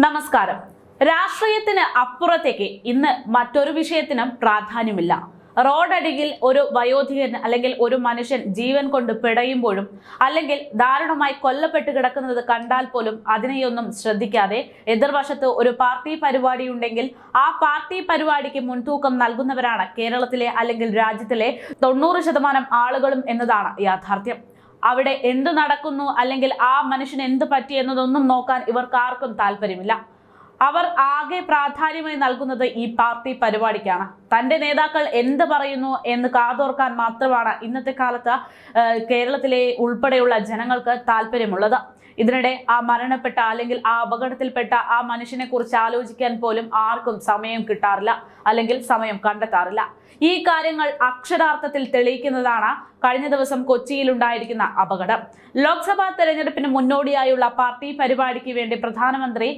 നമസ്കാരം. രാഷ്ട്രീയത്തിന് അപ്പുറത്തേക്ക് ഇന്ന് മറ്റൊരു വിഷയത്തിനും പ്രാധാന്യമില്ല. റോഡരികിൽ ഒരു വയോധികൻ അല്ലെങ്കിൽ ഒരു മനുഷ്യൻ ജീവൻ കൊണ്ട് പിടയുമ്പോഴും അല്ലെങ്കിൽ ദാരുണമായി കൊല്ലപ്പെട്ട് കിടക്കുന്നത് കണ്ടാൽ പോലും അതിനെയൊന്നും ശ്രദ്ധിക്കാതെ എതിർവശത്ത് ഒരു പാർട്ടി പരിപാടി ഉണ്ടെങ്കിൽ ആ പാർട്ടി പരിപാടിക്ക് മുൻതൂക്കം നൽകുന്നവരാണ് കേരളത്തിലെ അല്ലെങ്കിൽ രാജ്യത്തിലെ തൊണ്ണൂറ് ശതമാനം ആളുകളും എന്നതാണ് യാഥാർത്ഥ്യം. അവിടെ എന്ത് നടക്കുന്നു അല്ലെങ്കിൽ ആ മനുഷ്യന് എന്ത് പറ്റി എന്നതൊന്നും നോക്കാൻ ഇവർക്ക് ആർക്കും താല്പര്യമില്ല. അവർ ആകെ പ്രാധാന്യമായി നൽകുന്നത് ഈ പാർട്ടി പരിപാടിക്കാണ്. തന്റെ നേതാക്കൾ എന്ത് പറയുന്നു എന്ന് കാതോർക്കാൻ മാത്രമാണ് ഇന്നത്തെ കാലത്ത് കേരളത്തിലെ ഉൾപ്പെടെയുള്ള ജനങ്ങൾക്ക് താല്പര്യമുള്ളത്. ഇതിനിടെ ആ മരണപ്പെട്ട അല്ലെങ്കിൽ ആ അപകടത്തിൽപ്പെട്ട ആ മനുഷ്യനെ കുറിച്ച് ആലോചിക്കാൻ പോലും ആർക്കും സമയം കിട്ടാറില്ല അല്ലെങ്കിൽ സമയം കണ്ടെത്താറില്ല. ഈ കാര്യങ്ങൾ അക്ഷരാർത്ഥത്തിൽ തെളിയിക്കുന്നതാണ് കഴിഞ്ഞ ദിവസം കൊച്ചിയിൽ ഉണ്ടായിരിക്കുന്ന അപകടം. ലോക്സഭാ തെരഞ്ഞെടുപ്പിന് മുന്നോടിയായുള്ള പാർട്ടി പരിപാടിക്ക് വേണ്ടി പ്രധാനമന്ത്രി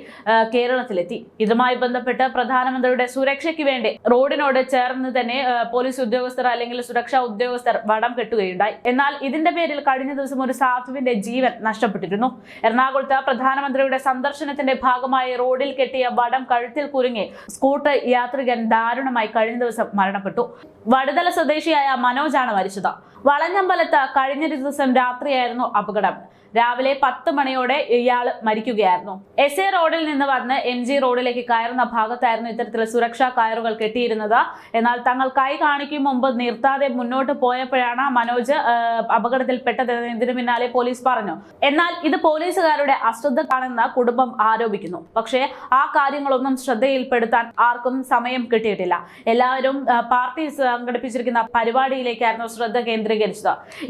കേരളത്തിലെത്തി. ഇതുമായി ബന്ധപ്പെട്ട് പ്രധാനമന്ത്രിയുടെ സുരക്ഷയ്ക്ക് വേണ്ടി റോഡിനോട് ചേർന്ന് തന്നെ പോലീസ് ഉദ്യോഗസ്ഥർ അല്ലെങ്കിൽ സുരക്ഷാ ഉദ്യോഗസ്ഥർ വടം കെട്ടുകയുണ്ടായി. എന്നാൽ ഇതിന്റെ പേരിൽ കഴിഞ്ഞ ദിവസം ഒരു സാധുവിന്റെ ജീവൻ നഷ്ടപ്പെട്ടിരുന്നു. എറണാകുളത്ത് പ്രധാനമന്ത്രിയുടെ സന്ദർശനത്തിന്റെ ഭാഗമായി റോഡിൽ കെട്ടിയ വടം കഴുത്തിൽ കുരുങ്ങി സ്കൂട്ടർ യാത്രികൻ ദാരുണമായി കഴിഞ്ഞ ദിവസം മരണപ്പെട്ടു. വടുതല സ്വദേശിയായ മനോജാണ് മരിച്ചത്. വളഞ്ഞമ്പലത്ത് കഴിഞ്ഞ ദിവസം രാത്രിയായിരുന്നു അപകടം. രാവിലെ പത്ത് മണിയോടെ ഇയാൾ മരിക്കുകയായിരുന്നു. എസ് എ റോഡിൽ നിന്ന് വന്ന് എം ജി റോഡിലേക്ക് കയറുന്ന ഭാഗത്തായിരുന്നു ഇത്തരത്തിൽ സുരക്ഷാ കയറുകൾ കെട്ടിയിരുന്നത്. എന്നാൽ തങ്ങൾ കൈ കാണിക്കും മുമ്പ് നിർത്താതെ മുന്നോട്ട് പോയപ്പോഴാണ് മനോജ് അപകടത്തിൽപ്പെട്ടതെന്ന് അപകടത്തിൽപ്പെട്ടത് ഇതിനു പിന്നാലെ പോലീസ് പറഞ്ഞു. എന്നാൽ ഇത് പോലീസുകാരുടെ അശ്രദ്ധയാണെന്ന് കുടുംബം ആരോപിക്കുന്നു. പക്ഷേ ആ കാര്യങ്ങളൊന്നും ശ്രദ്ധയിൽപ്പെടുത്താൻ ആർക്കും സമയം കിട്ടിയിട്ടില്ല. എല്ലാവരും പാർട്ടി സംഘടിപ്പിച്ചിരിക്കുന്ന പരിപാടിയിലേക്കായിരുന്നു ശ്രദ്ധ കേന്ദ്രീകരിച്ചത്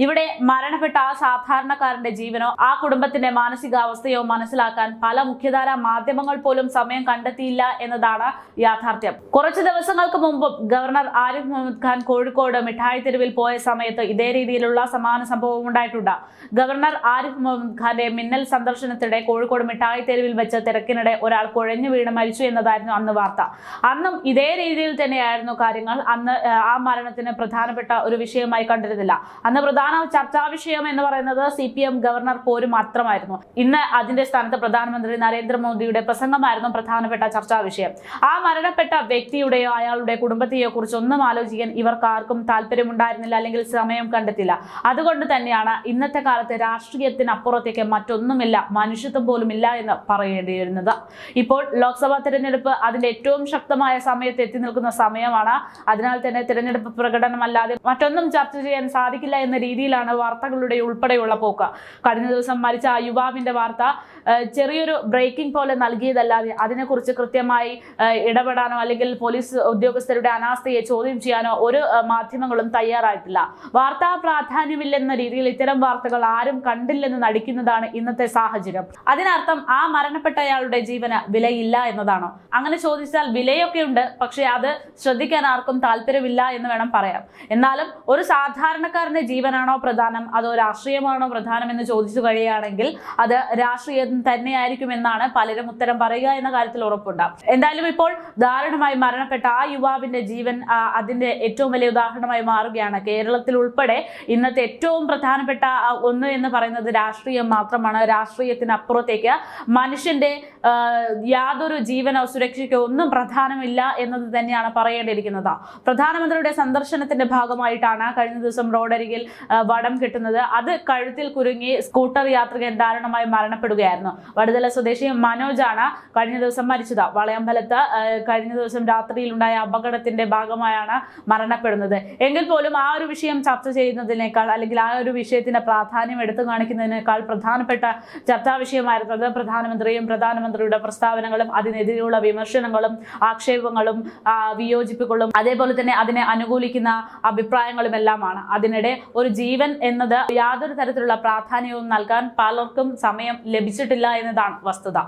ഇവിടെ മരണപ്പെട്ട ആ സാധാരണക്കാരന്റെ ജീവനോ ആ കുടുംബത്തിന്റെ മാനസികാവസ്ഥയോ മനസ്സിലാക്കാൻ പല മുഖ്യധാര മാധ്യമങ്ങൾ പോലും സമയം കണ്ടെത്തിയില്ല എന്നതാണ് യാഥാർത്ഥ്യം. കുറച്ചു ദിവസങ്ങൾക്ക് മുമ്പും ഗവർണർ ആരിഫ് മുഹമ്മദ് ഖാൻ കോഴിക്കോട് മിഠായി തെരുവിൽ പോയ സമയത്ത് ഇതേ രീതിയിലുള്ള സമാന സംഭവം ഉണ്ടായിട്ടുണ്ട്. ഗവർണർ ആരിഫ് മുഹമ്മദ് ഖാന്റെ മിന്നൽ സന്ദർശനത്തിനിടെ കോഴിക്കോട് മിഠായി തെരുവിൽ വെച്ച് തിരക്കിനിടെ ഒരാൾ കുഴഞ്ഞു വീണ് മരിച്ചു എന്നതായിരുന്നു അന്ന് വാർത്ത. അന്നും ഇതേ രീതിയിൽ തന്നെയായിരുന്നു കാര്യങ്ങൾ. അന്ന് ആ മരണത്തിന് പ്രധാനപ്പെട്ട ഒരു വിഷയമായി കണ്ടിരുന്നില്ല. അന്ന് പ്രധാന ചർച്ചാ വിഷയം എന്ന് പറയുന്നത് സി പി എം ഗവർണർ പോരും മാത്രമായിരുന്നു. ഇന്ന് അതിന്റെ സ്ഥാനത്ത് പ്രധാനമന്ത്രി നരേന്ദ്രമോദിയുടെ പ്രസംഗമായിരുന്നു പ്രധാനപ്പെട്ട ചർച്ചാ വിഷയം. ആ മരണപ്പെട്ട വ്യക്തിയുടെയോ അയാളുടെ കുടുംബത്തെയോ കുറിച്ച് ഒന്നും ആലോചിക്കാൻ ഇവർക്ക് ആർക്കും താല്പര്യമുണ്ടായിരുന്നില്ല അല്ലെങ്കിൽ സമയം കണ്ടെത്തില്ല അതുകൊണ്ട് തന്നെയാണ് ഇന്നത്തെ കാലത്ത് രാഷ്ട്രീയത്തിനപ്പുറത്തേക്ക് മറ്റൊന്നുമില്ല മനുഷ്യത്വം പോലും ഇല്ല എന്ന് പറയേണ്ടി വരുന്നത് ഇപ്പോൾ ലോക്സഭാ തെരഞ്ഞെടുപ്പ് അതിന്റെ ഏറ്റവും ശക്തമായ സമയത്ത് എത്തി നിൽക്കുന്ന സമയമാണ്. അതിനാൽ തന്നെ തിരഞ്ഞെടുപ്പ് പ്രകടനമല്ലാതെ മറ്റൊന്നും ചർച്ച ചെയ്യാൻ സാധിക്കില്ല എന്ന രീതിയിലാണ് വാർത്തകളുടെ ഉൾപ്പെടെയുള്ള പോക്ക്. കഴിഞ്ഞ ദിവസം മരിച്ച ആ യുവാവിന്റെ വാർത്ത ചെറിയൊരു ബ്രേക്കിംഗ് പോലെ നൽകിയതല്ലാതെ അതിനെക്കുറിച്ച് കൃത്യമായി ഇടപെടാനോ അല്ലെങ്കിൽ പോലീസ് ഉദ്യോഗസ്ഥരുടെ അനാസ്ഥയെ ചോദ്യം ചെയ്യാനോ ഒരു മാധ്യമങ്ങളും തയ്യാറായിട്ടില്ല. വാർത്താ പ്രാധാന്യമില്ലെന്ന രീതിയിൽ ഇത്തരം വാർത്തകൾ ആരും കണ്ടില്ലെന്ന് നടിക്കുന്നതാണ് ഇന്നത്തെ സാഹചര്യം. അതിനർത്ഥം ആ മരണപ്പെട്ടയാളുടെ ജീവന് വിലയില്ല എന്നതാണോ? അങ്ങനെ ചോദിച്ചാൽ വിലയൊക്കെ ഉണ്ട് പക്ഷേ അത് ശ്രദ്ധിക്കാൻ ആർക്കും താല്പര്യമില്ല എന്ന് വേണം പറയാം എന്നാലും ഒരു സാധാരണക്കാരന്റെ ജീവനാണോ പ്രധാനം? അതോ രാഷ്ട്രീയമാണോ പ്രധാനം എന്ന് ചോദിച്ചു കഴിയുകയാണെങ്കിൽ അത് രാഷ്ട്രീയം തന്നെയായിരിക്കും എന്നാണ് പലരും ഉത്തരം പറയുക എന്ന കാര്യത്തിൽ ഉറപ്പുണ്ട് എന്തായാലും ഇപ്പോൾ ദാരുണമായി മരണപ്പെട്ട ആ യുവാവിന്റെ ജീവൻ അതിന്റെ ഏറ്റവും വലിയ ഉദാഹരണമായി മാറുകയാണ്. കേരളത്തിൽ ഉൾപ്പെടെ ഇന്നത്തെ ഏറ്റവും പ്രധാനപ്പെട്ട ഒന്ന് എന്ന് പറയുന്നത് രാഷ്ട്രീയം മാത്രമാണ്. രാഷ്ട്രീയത്തിനപ്പുറത്തേക്ക് മനുഷ്യന്റെ യാതൊരു ജീവനോ സുരക്ഷയ്ക്കോ ഒന്നും പ്രധാനമില്ല എന്നത് തന്നെയാണ് പറയേണ്ടിയിരിക്കുന്നത്. പ്രധാനമന്ത്രിയുടെ സന്ദർശനത്തിന്റെ ഭാഗമായിട്ടാണ് കഴിഞ്ഞ ദിവസം റോഡരികിൽ വടം കിട്ടുന്നത്. അത് കഴുത്തിൽ കുരുങ്ങി സ്കൂട്ടർ യാത്രികൻ ദാരുണമായി മരണപ്പെടുകയായിരുന്നു. വടുതല സ്വദേശി മനോജാണ് കഴിഞ്ഞ ദിവസം മരിച്ചത്. വളയമ്പലത്ത് കഴിഞ്ഞ ദിവസം രാത്രിയിൽ ഉണ്ടായ അപകടത്തിന്റെ ഭാഗമായാണ് മരണപ്പെടുന്നത്. എങ്കിൽ പോലും ആ ഒരു വിഷയം ചർച്ച ചെയ്യുന്നതിനേക്കാൾ അല്ലെങ്കിൽ ആ ഒരു വിഷയത്തിന്റെ പ്രാധാന്യം എടുത്തു കാണിക്കുന്നതിനേക്കാൾ പ്രധാനപ്പെട്ട ചർച്ചാ വിഷയമായിരുന്നത് പ്രധാനമന്ത്രിയും പ്രധാനമന്ത്രിയുടെ പ്രസ്താവനകളും അതിനെതിരെയുള്ള വിമർശനങ്ങളും ആക്ഷേപങ്ങളും വിയോജിപ്പുകളും അതേപോലെ തന്നെ അതിനെ അനുകൂലിക്കുന്ന അഭിപ്രായങ്ങളും എല്ലാമാണ് അതിനിടെ ഒരു ജീവൻ എന്നത് യാതൊരു തരത്തിലുള്ള പ്രാധാന്യവും നൽകാൻ പലർക്കും സമയം ലഭിച്ചിട്ടില്ല എന്നതാണ് വസ്തുത.